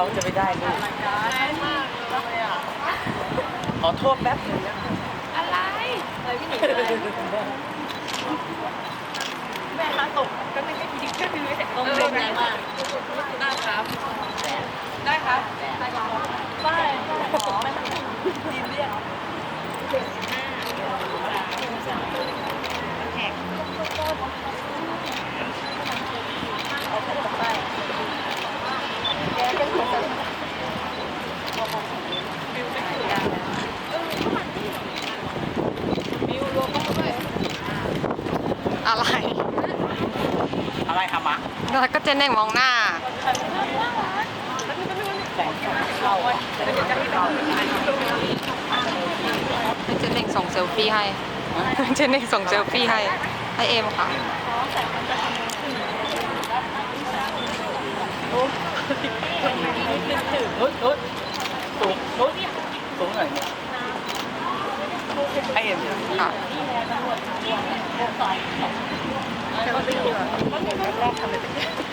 เขาจะไม่ได้ลูกขอโทษแป๊บนึงนะ อะไรเลยพี่หนิงเลยแม่มาตกก็ไม่ใช่พี่ดิ๊กก็คือเสร็จตรงเลยนะได้ครับ ได้ครับได้ครับได้ขอยินเรียก อะไร อะไรครับมะ แล้วก็เจนเน่งมองหน้าเข้าอะแต่ไม่ได้เข้าให้เจนเน่งส่งเซลฟี่ให้เจนเน่งส่งเซลฟี่ให้ให้เอมค่ะนุดนุดสูงนุดสูงหน่อยให้เอ็มค่ะเดี๋ยวคู่ก็ได้อะไรก็ได้เรา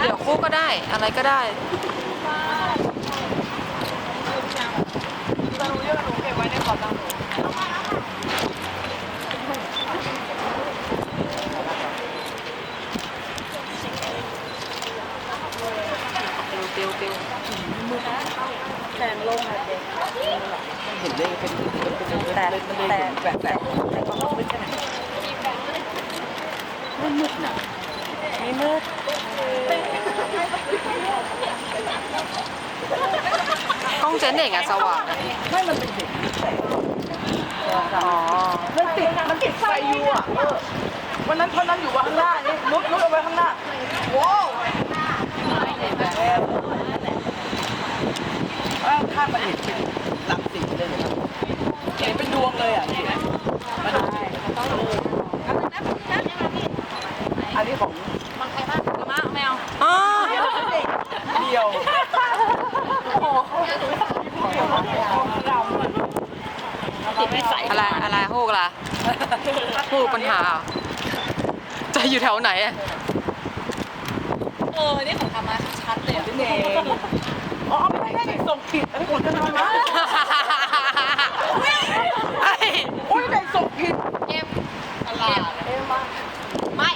เดี๋ยวคู่ก็ได้อะไรก็ได้เปียวเปียวมือนะ แสงลงอะเด็กเห็นเลยเป็นเป็นเป็นแต่แต่แปลกแปลกแต่ก็ต้องมืดขนาดมืดมืดน่ะไม่มืดกล้องเจนเน่งอะสว่างไม่มันเป็นเด็กแปลกอ๋อมันติดมันติดไฟอยู่อะเออวันนั้นเท่านั้นอยู่ว่าข้างหน้านี่นุดนุดเอาไว้ข้างหน้าว้าว แล้วข้ามมาเห็นเป็นหลักสิบเลยเหรอเห็นเป็นดวงเลยอะนี่มาดูอันนี้ของมาแมวอ๋อเดียวติดไม่ใส่อะไรอะไรฮูกล่ะฮูกปัญหาจะอยู่แถวไหนอะเออ นี่ของทำมาชัดเลยอะนี่เองอ๋อไม่ใช่ส่งผิดอันนี้ของจะทำนะไอ้โอ้ยเด็กส่งผิดเก็บตลาดไม่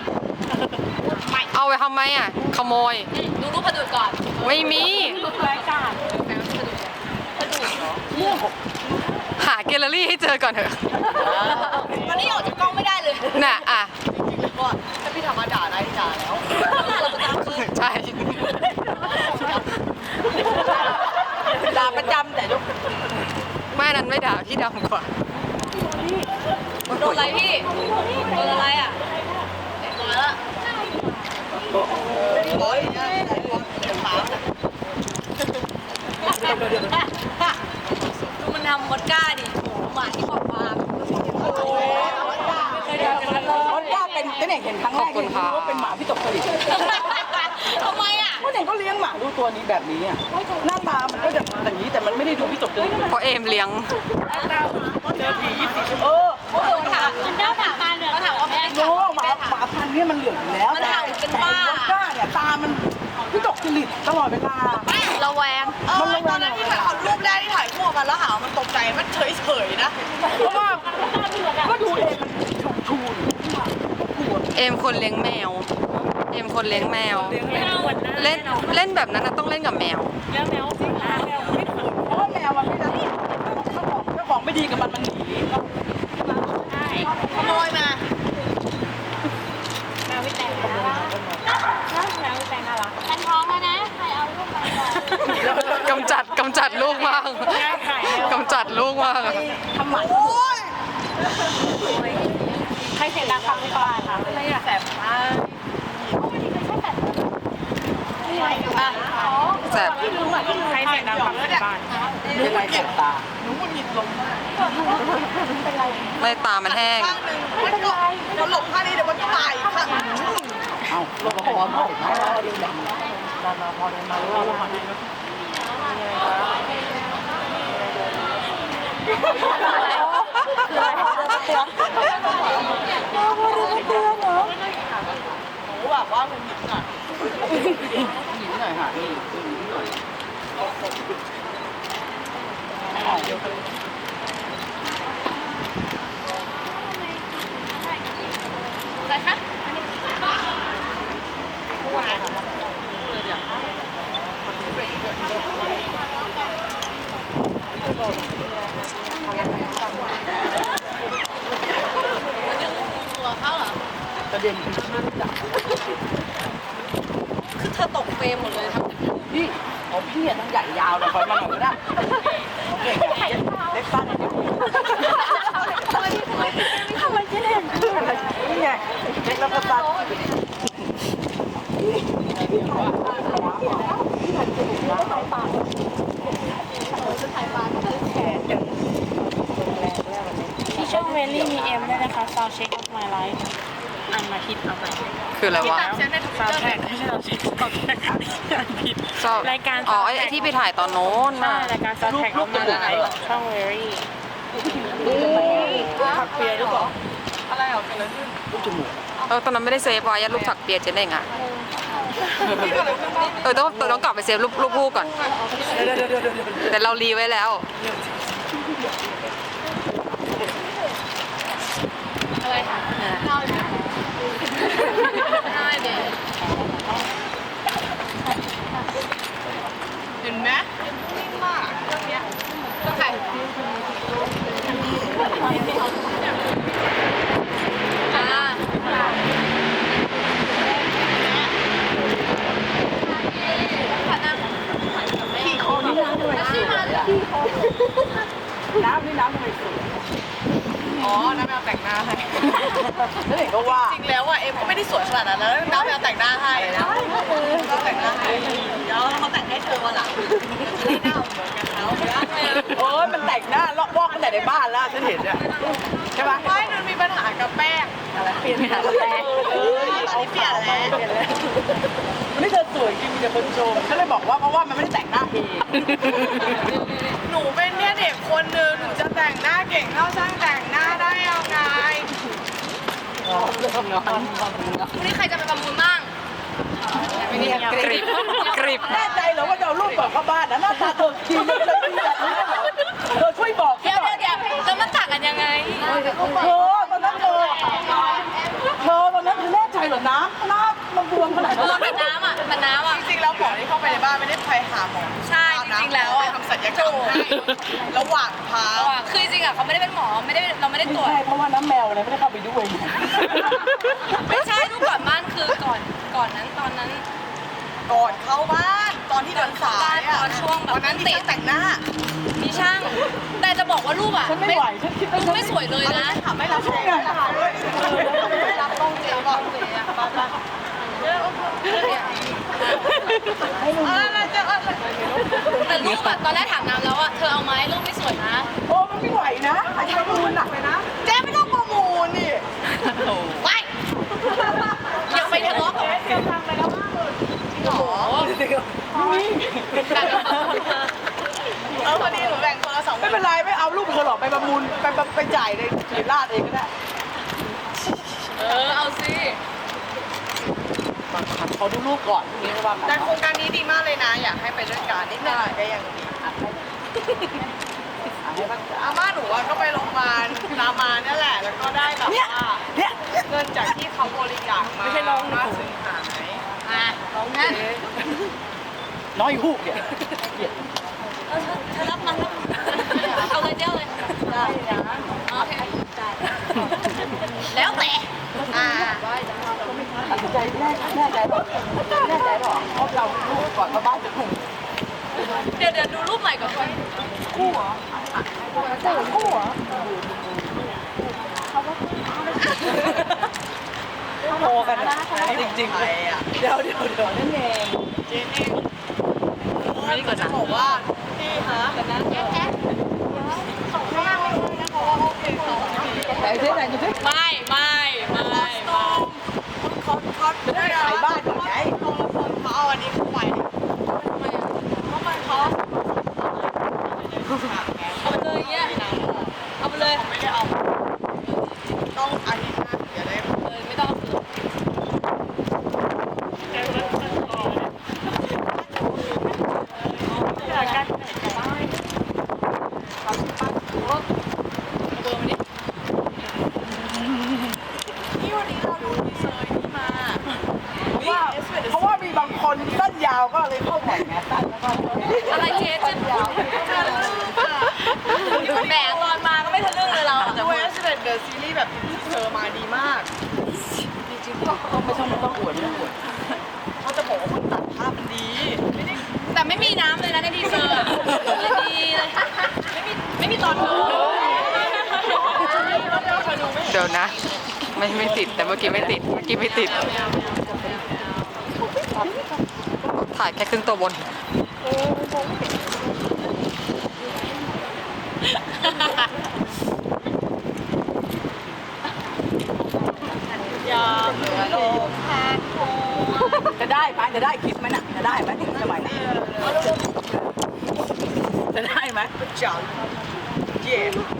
เอาไปทำไมอะขโมย ดูรูปกระดูกก่อน ไม่มีรูปรายการกระดูกกระดูกหาแกลเลอรี่ให้เจอก่อนเถอะวันนี้ออกจากกล้องไม่ได้เลย น่ะอะก็ถ้าพี่ธรรมดาได้ด่าแล้วใช่ ด่าประจำแต่ยกแม่นั้นไม่ด่าพี่ดำกว่าโดนอะไรพี่โดนอะไรอะเด็กน้อยละโอ้ยดูมันทำมดก้าดิหมาที่บอกมาไม่เคยเดินกันเลยมันว่าเป็นเป็นเด็กเห็นครั้งแรกเห็นว่าเป็นหมาพี่ตกผลิตทำไมอะว่าเด็กก็เลี้ยงหมาดูตัวนี้แบบนี้อะหน้า ตามันก็จะอย่างนี้แต่มันไม่ได้ดูพี่ตกเลยเพราะเอมเลี้ยงเจอผียี่สิบเออโอ้โหถามเจ้าถามมาเนี่ยเขาถามว่าแม่โน้หมาหมาพันธุ์เนี่ยมันเหลืองอยู่แล้วมันเห่าเป็นบ้าก้าเนี่ยตามันพี่ตกผลิตตลอดเวลาระแวงเออตอนนั้นที่ถ่ายเอารูปแรกที่ถ่ายคู่กันแล้วหาว่ามันตกใจมันเฉยเฉยๆนะเพราะว่าก็ดูเองมันชูชูเอมคนเลี้ยงแมว เอมคนเลี้ยงแมวเล่นเล่นแบบนั้นนะต้องเล่นกับแมวเพราะว่าแมวมันไม่รักเจ้าของเจ้าของไม่ดีกับมันมันหนีขโมยมาฉันท้องแล้วนะ ใครเอาลูกมาก่อนกำจัดกำจัดลูกมากกำจัดลูกมากทำหมันโอ้ยใครเสียงดังฟังไม่ก่อนค่ะอะไรอะแสบตา แสบใครเสียงดังฟังไม่บ้านเรียกอะไรแสบตาหนูมันหงิดลงมากไม่ตามันแห้งข้างหนึ่งมันก็มันหลบข้างนี้เดี๋ยวมันตายค่ะเอ้าเราก็พอมาไม่เราเรียนแบบเราเราพอเดินมาเราพอได้ตือนพ่อพ่อรู้มาเตือนเหรอหนูแบบว่ามันหยิบหน่อยหญิงหน่อยค่ะนี่หญิงหน่ อะไรคะ ประเด็นคือที่ไม่รู้จัก คือเธอตกเฟรมหมดเลยทั้ง พี่อ๋อพี่อะทั้งใหญ่ยาวเลยคอยมาหน่อยก็ได้เก่งอะเล็กสั้นอย่างเดียวทำไมเจ๊เด่นนี่ไงเล็กแล้วก็สั้นที่ช่องเวลี่มีเอ็มด้วยนะคะ Sound Check of My Life อั นมาคิดเอาไปคืออะไรวะเซ็นในทวิต Sound เตอร์ Check ไม่ใช่ Sound Check Sound Check อ่านผิด ชอบรายการอ๋อไอ้ไอ้ที่ไปถ่ายตอนโน้นใช่น่ะ รายการ Sound Check of My Life ช่องเวลี่ผักเปียหรือเปล่าอะไรออกกันเลยขึ้นลูกจมูกเออตอนนั้นไม่ได้เซฟไว้อะรูปถักเปียเจนเองอะเออต้องต้องกลับไปเซฟรูปรูปคู่ก่อน เดี๋ยวเดี๋ยวเดี๋ยวเดี๋ยวเดี๋ยวแต่เรารีไว้แล้ว อะไรค่ะเล่า เห็นไหมากเรื่องเนี้ย ต้องใครอ่า ขี้คอนี่น้ำทำไมสวยอะน้ำนี่น้ำทำไมสวย อ๋อน้ำแมวแต่งหน้าให้ แล้วเห็นก็ว่า จริงแล้วอะเอ็มก็ไม่ได้สวยขนาดนั้นแล้วน้ำแมวแต่งหน้าให้นะก็แต่งหน้าให้เดี๋ยวเขาแต่งให้เธอวันหลังจะได้หน้าเหมือนกันแล้ว โอ้ยมันแต่งหน้าลอกวอกตั้งแต่ในบ้านแล้วฉันเห็นอะใช่ปะ ไม่มันมีปัญหากับแป้ง เปลี่ยนหาแป้งเออตอนนี้เปลี่ยนแล้ววันนี้เธอสวยจริงมีแต่คนชมฉันเลยบอกว่าเพราะว่ามันไม่ได้แต่งหน้าเองหนูเป็นเนี่ยเด็กคนหนึ่งหนูจะแต่งหน้าเก่งเท่าช่างแต่งหน้าได้ยังไงพรุ่งนี้ใครจะไปประมูลบ้างกริบกริบแน่ใจเหรอว่าจะเอารูปก่อนเข้าบ้านนะหน้าตาเธอจริงไม่ได้ดีแบบนี้เหรอเธอช่วยบอกเดี๋ยวเดี๋ยวเดี๋ยวแล้วมันต่างกันยังไงเธอตอนนั้นเธอ เธอตอนนั้นเธอแน่ใจเหรอน้ำหน้ามันบวมขนาดเอนั้อนมันน้ำอะมันน้ำอะ จริงๆแล้วหมอที่เข้าไปในบ้านไม่ได้ไปหาหมอใช่จริงๆแล้วอะ ไปทำศัลยกรรมให้ระหว่างพาระหว่างคือจริงๆอะเขาไม่ได้เป็นหมอไม่ได้เราไม่ได้ตรวจ ใช่เพราะว่าน้ำแมวอะไรไม่ได้เข้าไปด้วยไม่ใช่รูปก่อนบ้านคือก่อนก่อนนั้นตอนนั้น ก่อนเข้าบ้านตอนที่เดินสายอะตอนช่วงแบบ วันนั้นที่ฉันแต่งหน้ามีช่าง แต่จะบอกว่ารูปอะฉันไม่ไหวฉันคิดว่ารูปไม่สวยเลยนะถามไม่รับแรงไม่รับต้องเจ๊บอก แต่รูปอะตอนแรกถามน้ำแล้วอะเธอเอาไหมรูปไม่สวยนะ โอ้มันไม่ไหวนะอาจจะประมูลหนักเลยนะเจ๊ไม่ต้องประมูลนี่ไปอย่าไปทะเลาะกับหรอกันเออพอดีหนูแบ่งคนละสองไม่เป็นไรไม่เอารูปเธอหรอกไปประมูลไปไปจ่ายในเขียนราดเองก็ได้ เออ เอาสิมาขัดขอดูรูปก่อนพรุ่งนี้ไม่ว่ากันแต่โครเนาะงการนี้ดีมากเลยนะ อยากให้ไปด้วยกันนิดหน่อยก็ยังดีอะให้บ้างจ้ะอาม่าหนูอะก็ไปโรงพยาบาลรามาเนี่ยแหละ แล้วก็ได้แบบเนี่ยว่าเนี่ยเงินจากที่เขาบริจาคมาไม่ใช่น้องหนูมาถึงหายอะงั้นน้อยหูกเนี่ยเกลียดเออเธอรับมันรับเอาเลยเจ้าเลย ได้นะ โอเค แล้วแต่อ่าตัดสินใจแน่แน่ใจหรอแน่ใจหรอเพราะเรารูปก่อนเข้าบ้านจะถูกเดี๋ยวเดี๋ยวดูรูปใหม่ก่อนคู่เหรอคู่เหรอโทรกันนะจริงๆใคเลรยอะเดี๋ยวเดี๋ยวเดี๋ยวนั่นเองเจนเองไม่ได้กดจะบอกว่าพี่ฮะแต่นะแอ๊ะ ไหนสิไหนไม่ไม่ไม่ไม่เขาเขาจะได้ขายบ้านไหนไงโทรศัพท์เขาอันนี้เข้าไปเพราะมันเขาเอาไปเลยเนี่ยเอาไปเลยไม่ได้เอาาวก็เลยเข้าใหม่ไงสั้นแล้วก็ อะไรเคสจะพูดแหมตอนมาก็ไม่ทะลึ่งเลยเรา ดูเอสเดนเดอะซีรีส์แบบเธอมาดีมาก ไม่ต้องไม่ต้องอวดไม่ต้องอวด เขาจะบอกว่าคนตัดภาพมันดีไม่ได้ แต่ไม่มีน้ำเลยนะในทีเซอร์อะเลยดีเลยไม่มีไม่มีตอนเธอ เดี๋ยวนะ ไม่ไม่ติดแต่เมื่อ กี้ไม่ติดเมื่อกี้ไม่ติดถ่ายแค่ครึ่งตัวบนจะได้ไหมจะได้คลิปไหมน่ะจะได้ไหมถึงสมัยนี้จะได้ไหมจังเย่ที่สุดคลิปอยู่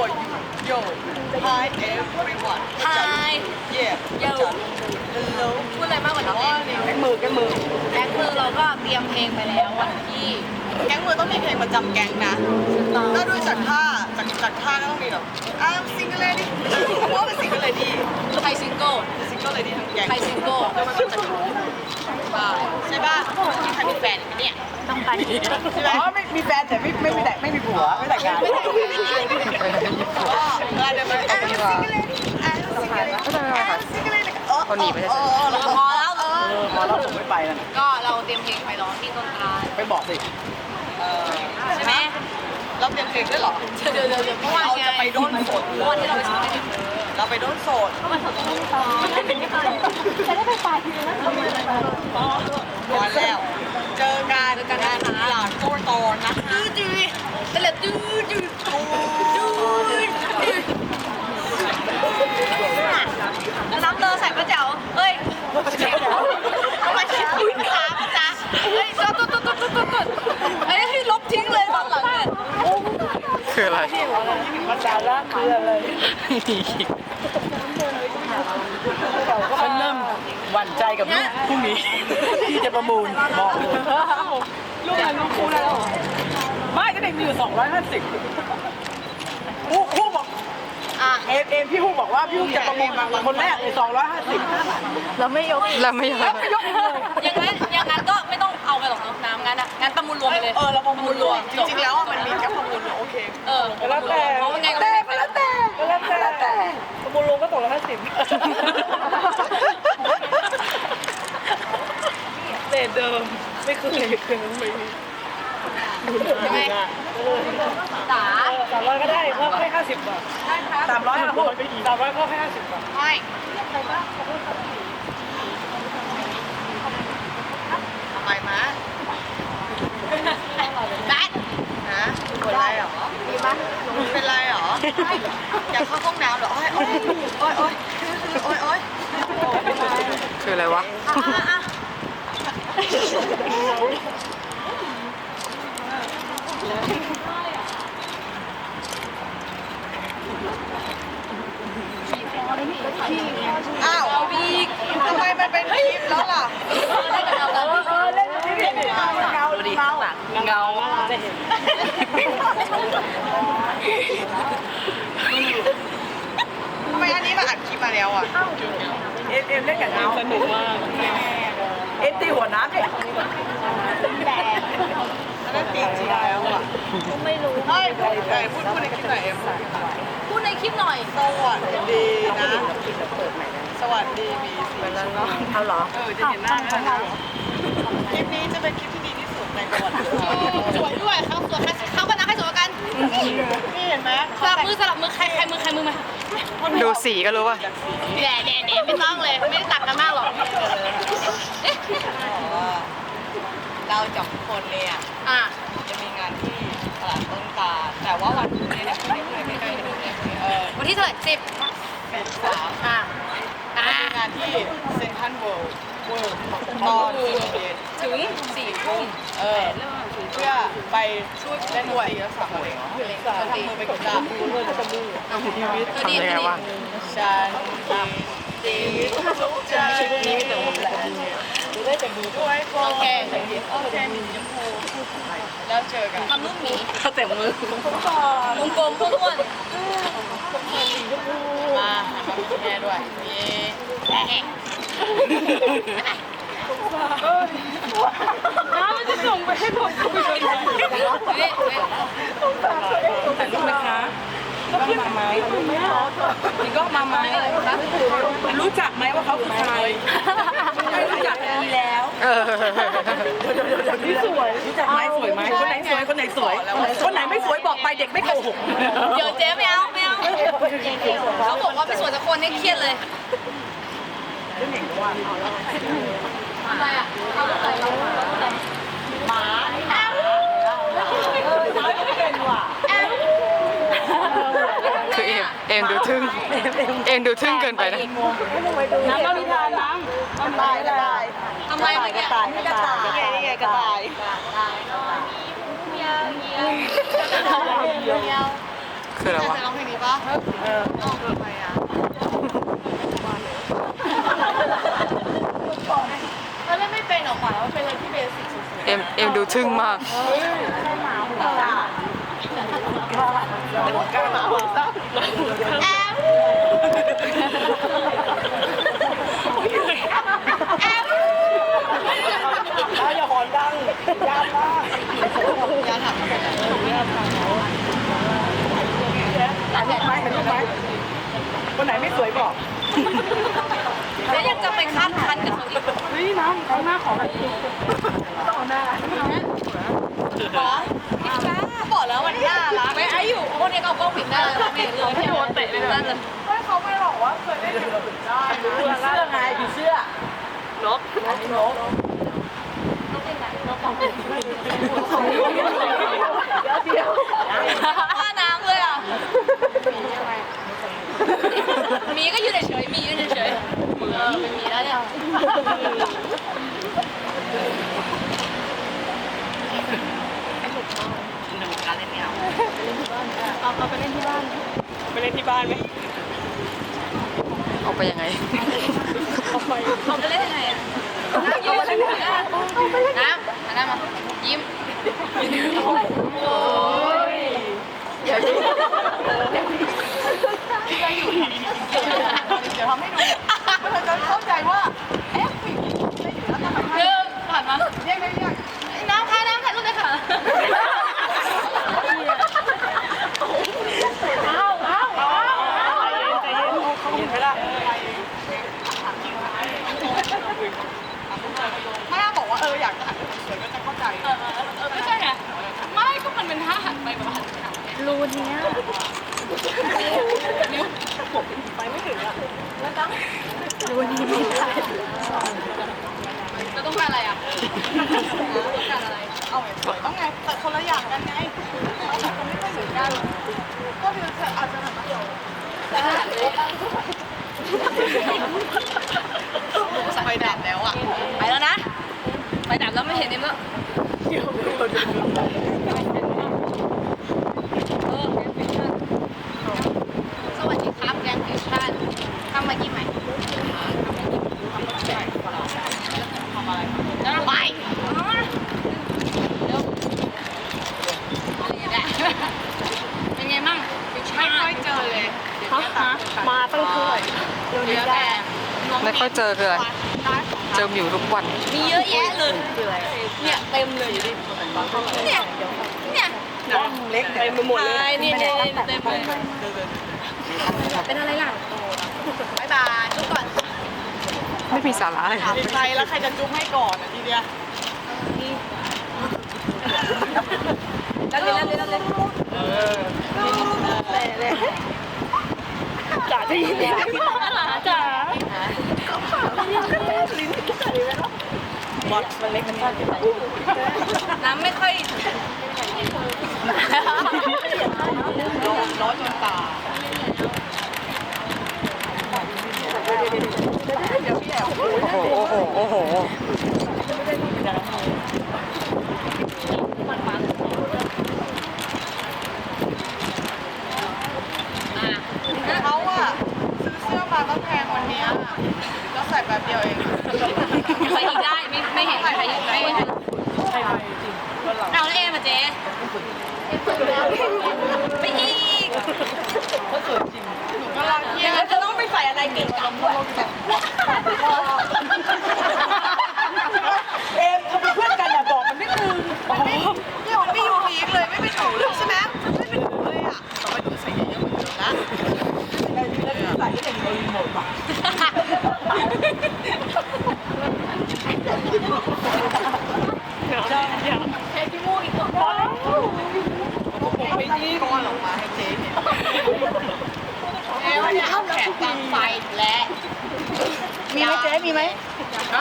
for you yo hi everyone ไฮเย่เยา hello พูดอะไรมากกว่านี้แกมือแกมือแบ็คมือเราก็เตรียมเพลงไปแล้ววันที่แก๊งมือต้องมีเพลงประจำแก๊งนะถ้าดูจากท่าจากจากท่าก็ต้องมีแบบ I'm single lady เพราะว่าเป็น single lady ไทยซิงเกิล single lady ทั้งแก๊งไทยซิงเกิลแล้วมันก็จะรู้ใช่ป่ะมีใครมีแฟนอีกไหมเนี่ยต้องไปใช่ไหมอ๋อไม่มีแฟนแต่ไม่ไม่มีแต่ไม่มีผัวไม่แต่งงานก็เวลาเดินมา I'm single lady I'm single lady I'm single lady เอาหนีไปเฉยเออแล้วก็พอแล้วเออพอเราผมไม่ไปแล้วก็เราเตรียมเพลงไปร้องที่ต้นตาลไปบอกสิใช่ไหม เราเตรียมเพลงด้วยเหรอเดี๋ยวเดี๋ยวเดี๋ยวเมื่อวานเราไงจะไปโดนสดเมื่อวานที่เราไปซ้อมกันเราไปโดนโสดร้อนแล้ว เจอกันงานตลาดโตโตนะดื้อดื้อแต่ละดื้อดื้อดื้อดื้อน้ำเลอใส่ป้าเจ๋าเฮ้ยทำไมใช้ปุ๋ยขาป้าจ๊ะเฮ้ยตุ๊ดตุ๊ดตุ๊ดตุ๊ดตุ๊ดตุ๊ดเฮ้ยให้ลบทิ้งเลยตอนหลังเนี่ย คืออะไรมันดาราคืออะไรมันเริ่มหวั่นใจกับลูกพรุ่งนี้ที่จะประมูลบอกเลยลูกอะไรลูกคู่แล้วไม่ก็เด็กมีอยู่ 250ฮู้ฮู้บอกอะเอมเอมพี่ฮู้บอกว่าพี่ฮู้จะประมูลคนแรกเลย250เราไม่ยอมแล้วไม่ยกเลยอย่างนั้นอย่างนั้น ระมูลรวมไปเลยเออเราประมูลรวมจริงๆแล้วอะมันมีแค่ประมูลโอเคเออแล้วแต่เพราะว่าไงก็ไม่ได้ไปแล้วแต่แล้วแต่แล้วแต่ประมูลรวมก็ตกละ50เศษเดิมไม่เคยเคยไม่มีใช่ไหมตาสามร้อยก็ได้เพิ่มให้ห้าสิบบาทสามร้อยอะพูดสามร้อยเพิ่มให้ห้าสิบบาทไม่ ทำไมมะ แบท ฮะ เป็นไรเหรอดีมั้ยเป็นไรเหรอ อยากเข้าห้องน้ำเหรอ โอ้ยโอ้ยโอ้ยโอ้ยโอ้ยโอ้ยคืออะไรวะอ้าวทำไมมันเป็นคลิปแล้วล่ะได้กับเราแล้วเออเล่น นี่นี่เงาเงาเงาเงาจะเห็นทำไมอันนี้มาอัดคลิปมาแล้วอะเอ็มเอ็มเล่นกับเงาสนุกมากเอ็มตีหัวน้ำเนี่ยอันนั้นตีจริงแล้วอะไม่รู้เฮ้ยไหนพูดพูดในคลิปหน่อยเอ็มพูดในคลิปหน่อยสวัสดีนะสวัสดีบีซีแล้วก็เอาเหรอเออจะเห็นหน้าไหมนะคลิปนี้จะเป็นคลิปที่ดีที่ สุดในประวัติศาสตร์สวยด้วยเขาสวยเขากันนะให้สวยกันนี่เห็นไหมสลับมือสลับมือใครใครมือใครมือมาดูสีก็รู้ว่าแดดแดดแดดไม่ต้องเลย ไม่ได้ต่างกันมากหรอกเอ๊ะเราจับคนเนี่ยอะจะมีงานที่ตลาดต้นตาลแต่ว่าวันนี้เนี่ยคุณนี่คุณใกล้ๆนี่เนี่ยเออวันที่เท่าไหร่สิบเป็นสามอะอะมีงานที่เซ็นทรัลเวิลด์ เวิลด์ตอนสี่เย็นถึงสี่ทุ่มเออเพื่อไปช่วยเล่นด้วยรักษาคนทำมือไปกับดาบเงินจะมือทำยังไงวะฉันดีทุกใจนี้แต่ผมแหละด้วยโฟโอเคโอเคมีชมพูแล้วเจอกันทำลูกหมีเขาเต็มมือวงกลมอ้วนมาแม่ด้วยนี่ น้ำมันจะส่งไปให้ผมดูเลยถ่ายรูปนะคะก็มาไหมนี่ก็มาไหมรู้จักไหมว่าเขาคือใครไม่รู้จักดีแล้วนี่สวยรู้จักไหมสวยไหมคนไหนสวยคนไหนสวยคนไหนไม่สวยบอกไปเด็กไม่โกหกเดี๋ยวเจ๊ไม่เอาไม่เอาเขาบอกว่าไม่สวยสักคนให้เครียดเลย คือเอ็มเอ็มดูทึ่งเอ็มดูทึ่งเกินไปนะน้ำเรานิทานน้ำน้ำลายได้ทำไมเมื่อกี้กระต่ายกระต่ายนี่ไงนี่ไงกระต่ายเมียวเมียวเมียวคืออะไรวะจะร้องเพลงนี้ปะเออร้องเพลงอะ เราเล่นไม่เป็นหรอกขวัญว่าเป็นอะไรที่เบสิกสุดเอ็มเอ็มดูทึ่งมากๆแอมอย่าหอนดังยามมากอย่าถามถ่ายรูปไหมถ่ายรูปไหมคนไหนไม่สวยบอก แล้วยังจะไปคาดคันกับเขาอีกนี่น้ำข้าหน้าขอแบบนี้ต่อหน้าหรอพี่ป้าบอกแล้ววันหน้าละไม่ไออยู่โอ้นี่ยเอากล้องปิดหน้าแล้วไม่เลยพี่โดนเตะเลยนะก็เขาไม่บอกว่าเคยได้ยินดับปิดได้ผีเสื้อไงผีเสื้อนกนกนกนกเป็นไงนกของเดี๋ยวว่านะ มีก็ยืนเฉยๆมียืนเฉยๆเออเป็นมีแล้วเนี่ยเอาเอาไปเล่นที่บ้านไปเล่นที่บ้านไหมเอาไปยังไงเขาจะเล่นยังไงอะนั่งยืนเฉยๆนะน้ำหันหน้ามายิ้ม เดี๋ยวทำให้ดูเธอจะเข้าใจว่า เอ๊ะผู้หญิงไม่อยู่แล้วทำไม เริ่มผ่านมา เรียกเรียกเรียก น้ำค่ะน้ำถ่ายรูปเลยค่ะ เห็นไหมล่ะ ถ้าบอกว่าเอออยากจะหันไปสวยก็จะเข้าใจ เออเออเออไม่ใช่ไงไม่ก็มันเป็นท่าหันไปแบบหันไปหา รูเนี้ย นิ้ว ไปไม่ถึงอะเราต้องการอะไรอะต้องการอะไร เอาไงสวยต้องไงแต่คนละอย่างกันไงเอาแบบคนไม่ค่อยเหมือนกันก็คือเธออาจจะหันมาเดียวไปดับแล้วอะ ไปแล้วนะ ไปดับแล้วไม่เห็นเอ็มแล้วเออแกงฟิวชั่นสวัสดีครับแกงฟิวชั่นทำมากี่ใหม่แล้วไปเร็วอะไรอย่างเงี้ยเป็นไงมั่งฟิวชั่น ไม่ค่อยเจอเลย มาตั้งถ้วย เยอะแต่ ไม่ค่อย เจอคืออะไรเจอหมิวทุกวัน มีเยอะแยะเลยเนี่ยเต็มเลยอยู่ดิเนี่ยเนี่ยเล็กเต็มไปหมดเลยใช่นี่เนี่ยเต็มเลยเป็นอะไรล่ะบายบายทุกคนไม่มีสาระเลยใครแล้วใครจะจุ๊บให้ก่อนอะทีเดียวแล้วเลยแล้วเลยแล้วเลยจ๋าจะยินดีจ๋า มดมันเล็กมันสั้นน้ำไม่ค่อยร้อนจนตาโอ้โห โอ้โห โอ้โห เขาอะซื้อเสื้อมาก็แพงวันเนี้ยก็ใส่แป๊บเดียวเองใส่อีกได้ไม่ไม่เห็นใครไม่เห็นเอาแล้วเอ็มาเจ๊ไปอีกหนูก็รักเที่ยงจะต้องไปใส่อะไรเก่งกำด้วย ใส่ที่เป็นรีโมทป่ะ แค่ขี้มูกอีกคนพอแล้ว ไม่ดีก้อนออกมาให้เจ๊เห็นเอ๊ะว่าจะเอาแขนบังไฟและ มีไหมเจ๊มีไหม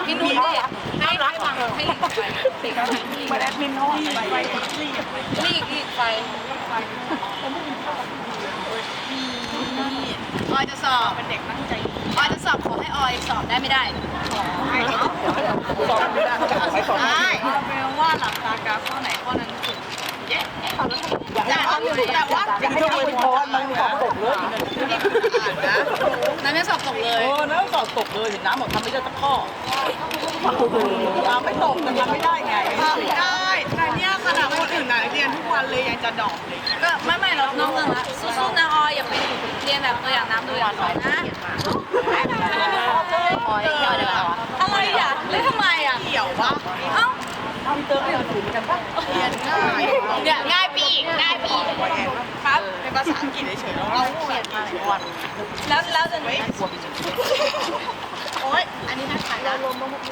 พี่นุ่นเนี่ยให้ให้วางให้หลีกไปหลีกไปที่มาแอดมินเขาอะไปหลีกหลีกไปออยจะสอบเป็นเด็กตั้งใจออยจะสอบขอให้ออยสอบได้ไม่ได้สอนไม่ได้ไปสอนได้แปลว่าหลับตากาข้อไหนข้อนั้นถูกเย้แต่ว่าแต่ว่าอยากให้ทำเป็นพรมันสอบตกเลย นั่นไม่สอบตกเลเอย อน้ำสอบตกเลยเห็นน้ำบอกทำไม่ได้สักข้อน้ำไม่ตกแต่ทำไม่ได้ไงทำได้ แต่เนี่ยขนาดคนอื่นน่ะเรียนทุกวันเลยยังจะดอกเลยก็ไม่ไม่เรานอกเรื่องละสู้ๆนะออยอย่าไปเรียนแบบตัวอย่างน้ำตัวอย่างหน่อยนะออยออยเดี๋ยวเราอะไรอะเล่นทำไมอะ เกี่ยววะเอ้า ทำเติมให้เราถึงกันปะเรียนง่ายเนี่ยง่ายปีอีกง่ายปีอีกครับเป็นภาษาอังกฤษเฉยๆแล้วเราเขียนมาทุกวันแล้วแล้วจะโอ๊ยอันนี้น่าทานนะ